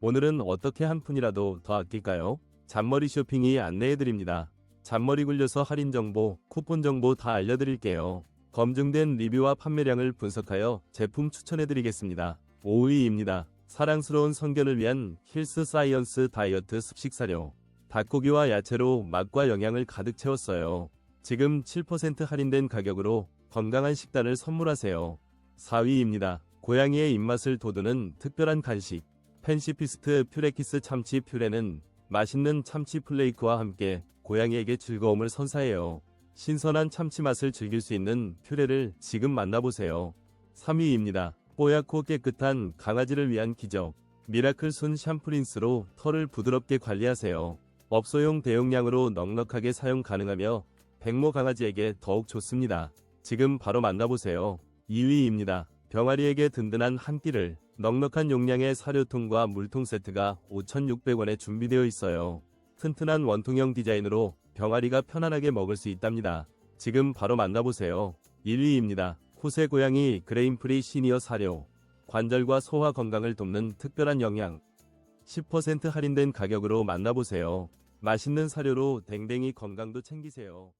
오늘은 어떻게 한 푼이라도 더 아낄까요? 잔머리 쇼핑이 안내해드립니다. 잔머리 굴려서 할인 정보, 쿠폰 정보 다 알려드릴게요. 검증된 리뷰와 판매량을 분석하여 제품 추천해드리겠습니다. 5위입니다. 사랑스러운 성견을 위한 힐스 사이언스 다이어트 습식 사료. 닭고기와 야채로 맛과 영양을 가득 채웠어요. 지금 7% 할인된 가격으로 건강한 식단을 선물하세요. 4위입니다. 고양이의 입맛을 돋우는 특별한 간식. 펜시피스트 퓨레키스 참치 퓨레는 맛있는 참치 플레이크와 함께 고양이에게 즐거움을 선사해요. 신선한 참치 맛을 즐길 수 있는 퓨레를 지금 만나보세요. 3위입니다. 뽀얗고 깨끗한 강아지를 위한 기적. 미라클 순 샴푸린스로 털을 부드럽게 관리하세요. 업소용 대용량으로 넉넉하게 사용 가능하며 백모 강아지에게 더욱 좋습니다. 지금 바로 만나보세요. 2위입니다. 병아리에게 든든한 한 끼를 넉넉한 용량의 사료통과 물통 세트가 5,600원에 준비되어 있어요. 튼튼한 원통형 디자인으로 병아리가 편안하게 먹을 수 있답니다. 지금 바로 만나보세요. 1위입니다. 코세 고양이 그레인프리 시니어 사료. 관절과 소화 건강을 돕는 특별한 영양. 10% 할인된 가격으로 만나보세요. 맛있는 사료로 댕댕이 건강도 챙기세요.